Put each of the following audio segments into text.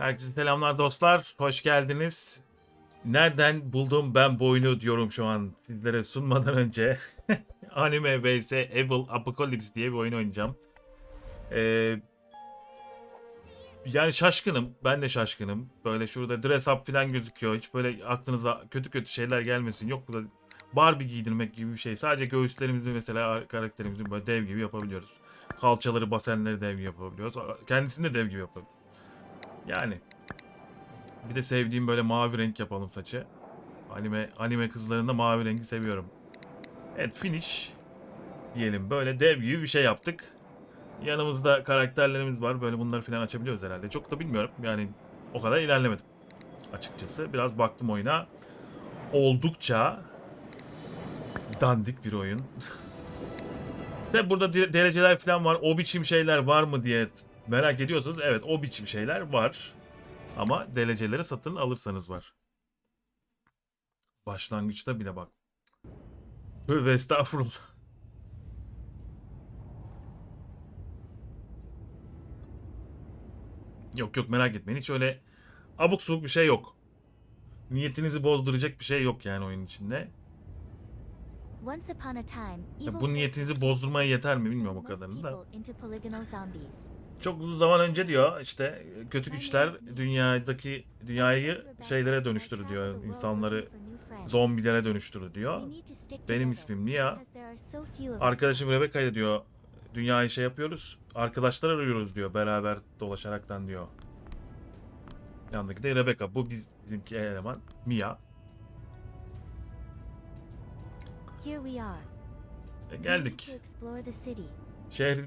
Herkese selamlar dostlar. Hoş geldiniz. Nereden buldum ben bu oyunu diyorum şu an sizlere sunmadan önce. Anime vs Evil Apocalypse diye bir oyun oynayacağım. Ee, yani şaşkınım. Ben de şaşkınım. Böyle şurada dress up falan gözüküyor. Hiç böyle aklınıza kötü kötü şeyler gelmesin. Yok burada Barbie giydirmek gibi bir şey. Sadece göğüslerimizi mesela karakterimizin böyle dev gibi yapabiliyoruz. Kalçaları, basenleri dev gibi yapabiliyoruz. Kendisini de dev gibi yapabiliyoruz. Yani. Bir de sevdiğim böyle mavi renk yapalım saçı. Anime anime kızlarında mavi rengi seviyorum. Evet finish diyelim. Böyle dev gibi bir şey yaptık. Yanımızda karakterlerimiz var. Böyle bunları falan açabiliyoruz herhalde. Çok da bilmiyorum. Yani o kadar ilerlemedim. Açıkçası. Biraz baktım oyuna. Oldukça dandik bir oyun. Tabi burada de- dereceler falan var. O biçim şeyler var mı diye merak ediyorsanız evet o biçim şeyler var. Ama dereceleri satın alırsanız var. Başlangıçta bile bak. Tövbe estağfurullah. Yok yok merak etmeyin. Hiç öyle abuk subuk bir şey yok. Niyetinizi bozduracak bir şey yok yani oyun içinde. Ya bu niyetinizi bozdurmaya yeter mi bilmiyorum o kadarını da. Çok uzun zaman önce diyor işte kötü güçler dünyadaki dünyayı şeylere dönüştürür diyor. İnsanları zombilere dönüştürür diyor. Benim ismim Nia. Arkadaşım Rebecca diyor dünyayı şey yapıyoruz. Arkadaşlar arıyoruz diyor beraber dolaşaraktan diyor. Yanındaki de Rebecca. Bu biz, bizimki eleman Mia. E, geldik. Şehri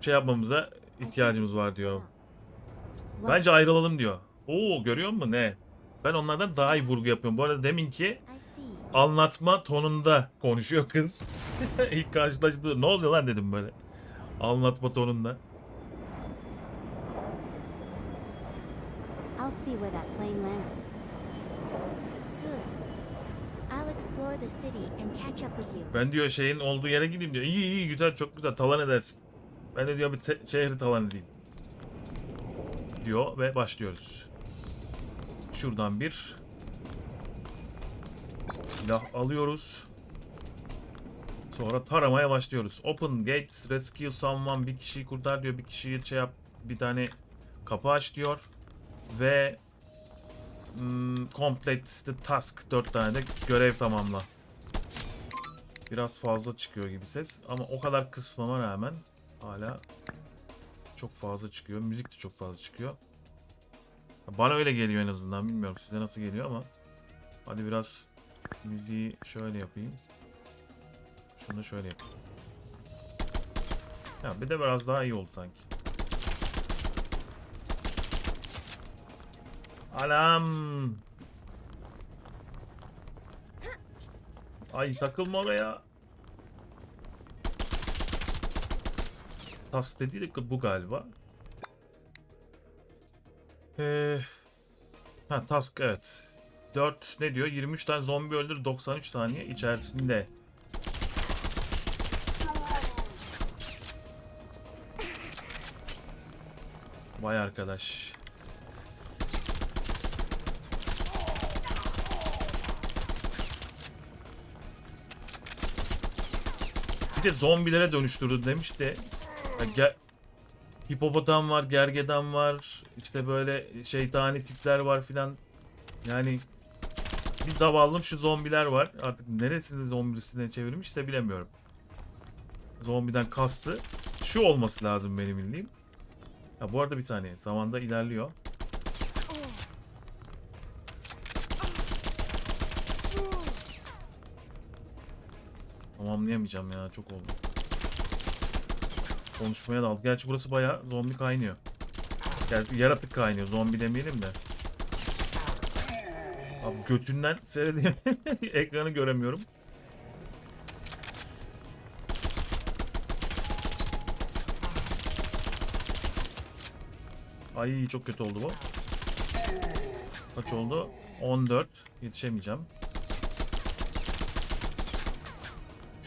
şey yapmamıza ihtiyacımız var diyor. Bence ayrılalım diyor. Oo görüyor musun ne? Ben onlardan daha iyi vurgu yapıyorum. Bu arada deminki I see. anlatma tonunda konuşuyor kız. İlk karşılaştığı ne oluyor lan dedim böyle. Anlatma tonunda. I'll see where that plane landed. Good. I'll explore the city and catch up with you. Ben diyor şeyin olduğu yere gideyim diyor. İyi iyi güzel çok güzel talan edersin. Ben de diyor bir şehri talan edeyim. Diyor ve başlıyoruz. Şuradan bir silah alıyoruz. Sonra taramaya başlıyoruz. Open gates, rescue someone. Bir kişiyi kurtar diyor. Bir kişiyi şey yap. Bir tane kapı aç diyor. Ve hmm, complete the task. Dört tane de görev tamamla. Biraz fazla çıkıyor gibi ses. Ama o kadar kısmama rağmen hala çok fazla çıkıyor. Müzik de çok fazla çıkıyor. Bana öyle geliyor en azından. Bilmiyorum size nasıl geliyor ama. Hadi biraz müziği şöyle yapayım. Şunu şöyle yapayım. Ya bir de biraz daha iyi oldu sanki. Alam. Ay takılma oraya. Tas dediği de bu galiba. Ee, ha task evet. 4 ne diyor? 23 tane zombi öldür 93 saniye içerisinde. Vay arkadaş. Bir de zombilere dönüştürdü demiş de. Hipopotam var, gergedan var, işte böyle şeytani tipler var filan. Yani bir zavallım şu zombiler var. Artık neresini zombisine çevirmişse bilemiyorum. Zombiden kastı. Şu olması lazım benim bildiğim. Ha bu arada bir saniye. Zamanda ilerliyor. Tamamlayamayacağım ya. Çok oldu. Konuşmaya daldı. Gerçi burası bayağı zombi kaynıyor. Gerçi yaratık kaynıyor. Zombi demeyelim de. Abi götünden seyredeyim. Ekranı göremiyorum. Ay çok kötü oldu bu. Kaç oldu? 14. Yetişemeyeceğim.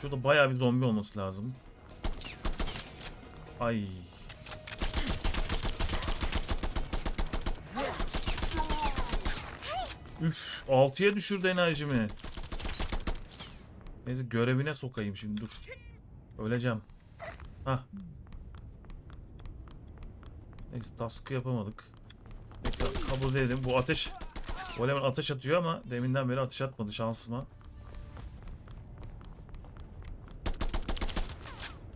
Şurada bayağı bir zombi olması lazım. Ay. Üf 6'ya düşürdü enerjimi. Neyse görevine sokayım şimdi dur. Öleceğim. Hah. Neyse task'ı yapamadık. Tekrar kabul edelim. Bu ateş Volemen ateş atıyor ama deminden beri ateş atmadı şansıma.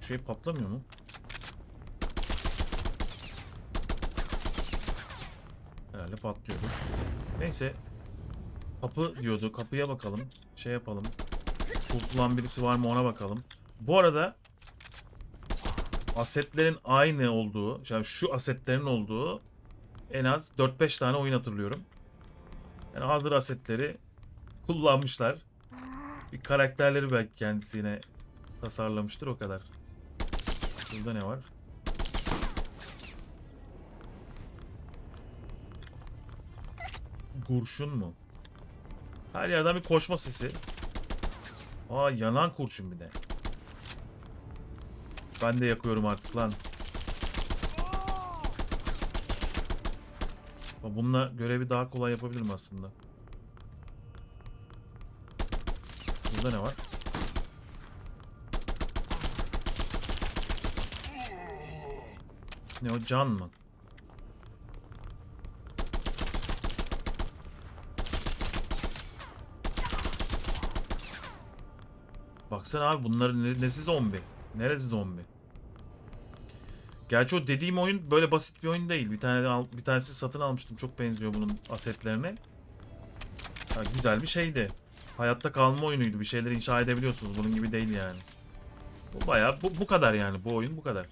Şey patlamıyor mu? Herhalde patlıyordu. Neyse. Kapı diyordu. Kapıya bakalım. Şey yapalım. Kurtulan birisi var mı ona bakalım. Bu arada asetlerin aynı olduğu, yani şu asetlerin olduğu en az 4-5 tane oyun hatırlıyorum. Yani hazır asetleri kullanmışlar. Bir karakterleri belki kendisine tasarlamıştır o kadar. Burada ne var? Kurşun mu? Her yerden bir koşma sesi. Aa yanan kurşun bir de. Ben de yakıyorum artık lan. Bununla görevi daha kolay yapabilirim aslında. Burada ne var? Ne o can mı? Baksana abi bunların ne- nesi zombi? Neresi zombi? Gerçi o dediğim oyun böyle basit bir oyun değil. Bir tane bir tanesi satın almıştım. Çok benziyor bunun asetlerine. Ha, güzel bir şeydi. Hayatta kalma oyunuydu. Bir şeyler inşa edebiliyorsunuz. Bunun gibi değil yani. Bu bayağı bu, bu kadar yani. Bu oyun bu kadar.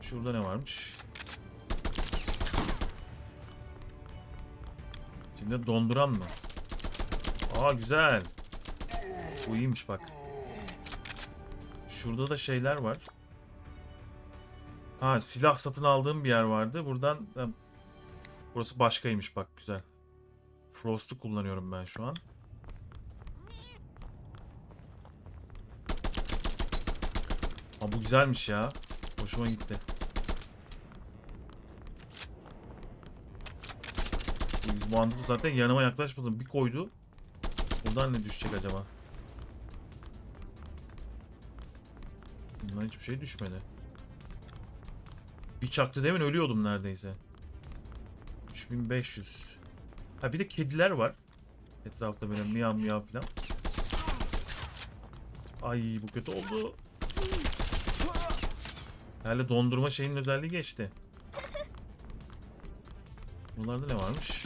Şurada ne varmış? Şimdi donduran mı? Aa güzel. Bu iyiymiş bak. Şurada da şeyler var. Ha silah satın aldığım bir yer vardı. Buradan ha, burası başkaymış bak güzel. Frost'u kullanıyorum ben şu an. Ha bu güzelmiş ya. Hoşuma gitti. Anda zaten yanıma yaklaşmasın. Bir koydu. Buradan ne düşecek acaba? Bundan hiçbir şey düşmedi. Bir çaktı demin ölüyordum neredeyse. 3500. Ha bir de kediler var. Etrafta böyle miyav miyav falan. Ay bu kötü oldu. Herhalde dondurma şeyinin özelliği geçti. Bunlarda ne varmış?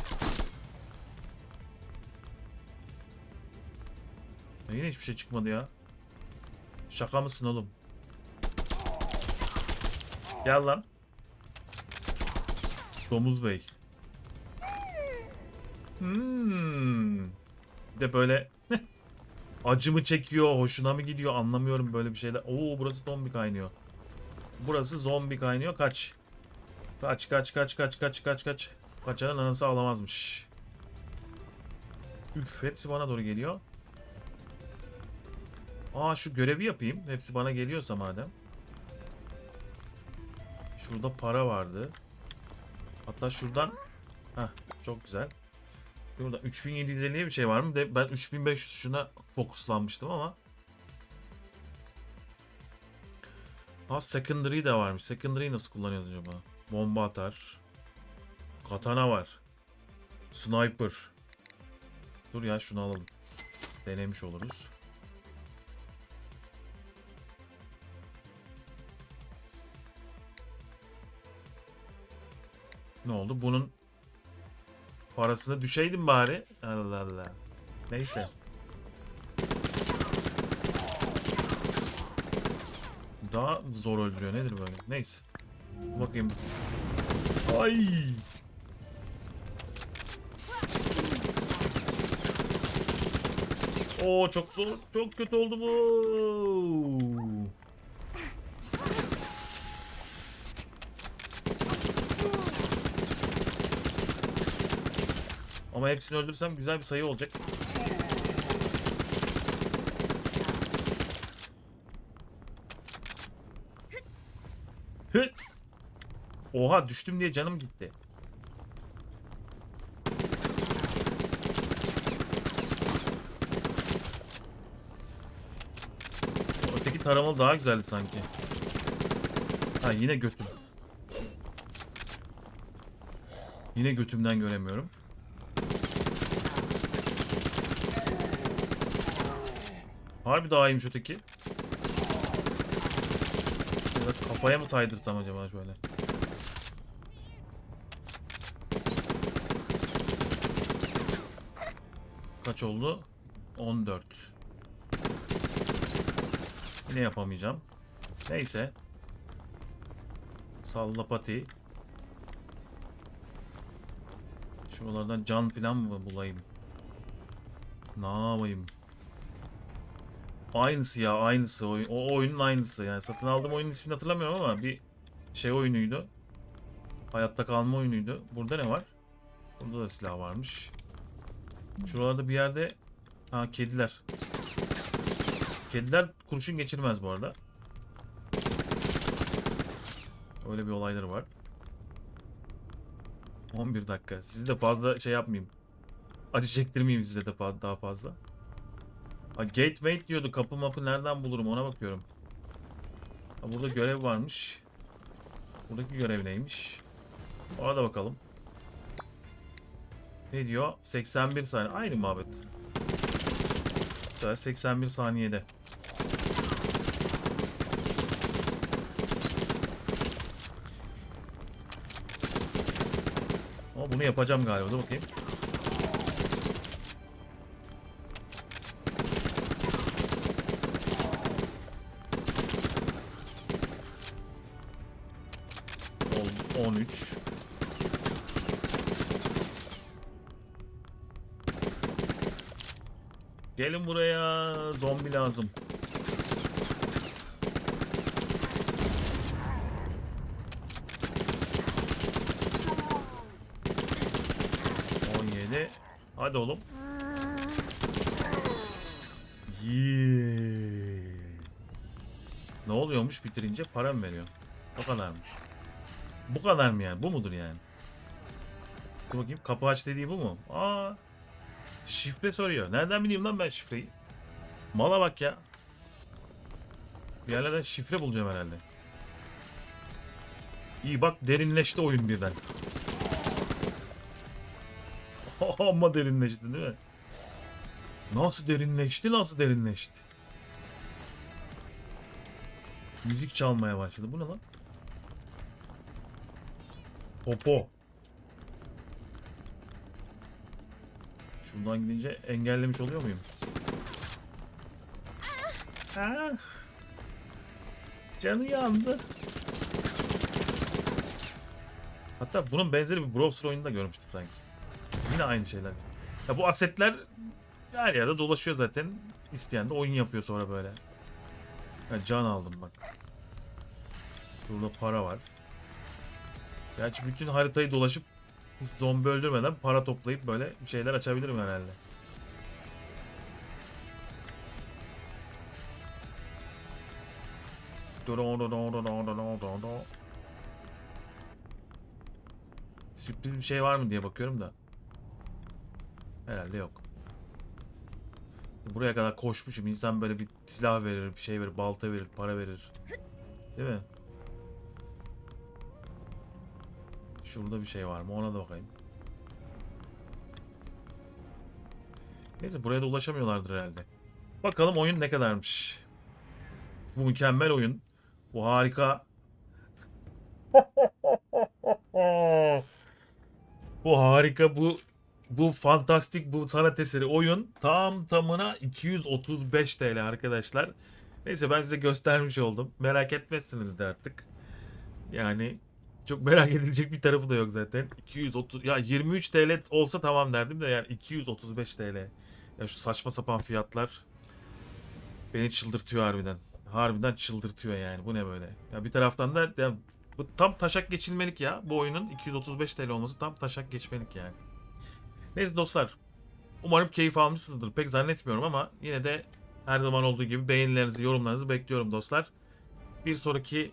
Ya yine hiçbir şey çıkmadı ya. Şaka mısın oğlum? Gel lan. Domuz Bey. Hmm. Bir de böyle acı mı çekiyor, hoşuna mı gidiyor anlamıyorum böyle bir şeyler. Oo burası zombi kaynıyor. Burası zombi kaynıyor. Kaç. Kaç kaç kaç kaç kaç kaç kaç. Kaçanın anası ağlamazmış. Üf hepsi bana doğru geliyor. Aa şu görevi yapayım. Hepsi bana geliyorsa madem. Şurada para vardı. Hatta şuradan Heh, çok güzel. Burada 3750'ye bir şey var mı? De ben 3500 şuna fokuslanmıştım ama. Ha secondary de varmış. Secondary nasıl kullanıyoruz acaba? Bomba atar. Katana var. Sniper. Dur ya şunu alalım. Denemiş oluruz. Ne oldu? Bunun parasını düşeydim bari. Allah Allah. Neyse. Daha zor öldürüyor. Nedir böyle? Neyse. Bakayım. Ay. Oo çok zor. Çok kötü oldu bu. Ama hepsini öldürsem güzel bir sayı olacak. Oha düştüm diye canım gitti. Öteki taramalı daha güzeldi sanki. Ha yine götüm. Yine götümden göremiyorum. Harbi daha iyiymiş öteki. Ya kafaya mı saydırsam acaba şöyle? Kaç oldu? 14. Yine yapamayacağım. Neyse. Salla pati. Şuralardan can plan mı bulayım? Ne yapayım? Aynısı ya aynısı. O, o oyunun aynısı. Yani satın aldığım oyunun ismini hatırlamıyorum ama bir şey oyunuydu. Hayatta kalma oyunuydu. Burada ne var? Burada da silah varmış. Şuralarda bir yerde ha kediler. Kediler kurşun geçirmez bu arada. Öyle bir olayları var. 11 dakika. Sizi de fazla şey yapmayayım. Acı çektirmeyeyim size de daha fazla. Ha, gate mate diyordu. Kapı mapı nereden bulurum ona bakıyorum. Ha, burada görev varmış. Buradaki görev neymiş? Ona da bakalım. Ne diyor? 81 saniye. Aynı muhabbet. Güzel, 81 saniyede. Ama bunu yapacağım galiba. Dur bakayım. 13. Gelin buraya. Zombi lazım. Hadi oğlum. Yeah. Ne oluyormuş bitirince para mı veriyor? O kadar mı? Bu kadar mı yani? Bu mudur yani? Dur bakayım kapı aç dediği bu mu? Aa. Şifre soruyor. Nereden bileyim lan ben şifreyi? Mala bak ya. Bir yerlerden şifre bulacağım herhalde. İyi bak derinleşti oyun birden. Amma derinleşti değil mi? Nasıl derinleşti nasıl derinleşti? Müzik çalmaya başladı. Bu ne lan? Popo. Şuradan gidince engellemiş oluyor muyum? Ah. Canı yandı. Hatta bunun benzeri bir Browser oyununda görmüştüm sanki. Yine aynı şeyler. Ya bu asetler her yerde dolaşıyor zaten. İsteyen de oyun yapıyor sonra böyle. Ya can aldım bak. Şurada para var. Gerçi bütün haritayı dolaşıp zombi öldürmeden para toplayıp böyle bir şeyler açabilirim herhalde. Sürpriz bir şey var mı diye bakıyorum da. Herhalde yok. Buraya kadar koşmuşum. İnsan böyle bir silah verir, bir şey verir, balta verir, para verir. Değil mi? Şurada bir şey var mı? Ona da bakayım. Neyse buraya da ulaşamıyorlardır herhalde. Bakalım oyun ne kadarmış. Bu mükemmel oyun. Bu harika. bu harika bu bu fantastik bu sanat eseri oyun tam tamına 235 TL arkadaşlar. Neyse ben size göstermiş oldum. Merak etmezsiniz de artık. Yani çok merak edilecek bir tarafı da yok zaten. 230 ya 23 TL olsa tamam derdim de yani 235 TL. Ya şu saçma sapan fiyatlar beni çıldırtıyor harbiden. Harbiden çıldırtıyor yani. Bu ne böyle? Ya bir taraftan da ya bu tam taşak geçilmelik ya. Bu oyunun 235 TL olması tam taşak geçmelik yani. Neyse dostlar. Umarım keyif almışsınızdır. Pek zannetmiyorum ama yine de her zaman olduğu gibi beğenilerinizi, yorumlarınızı bekliyorum dostlar. Bir sonraki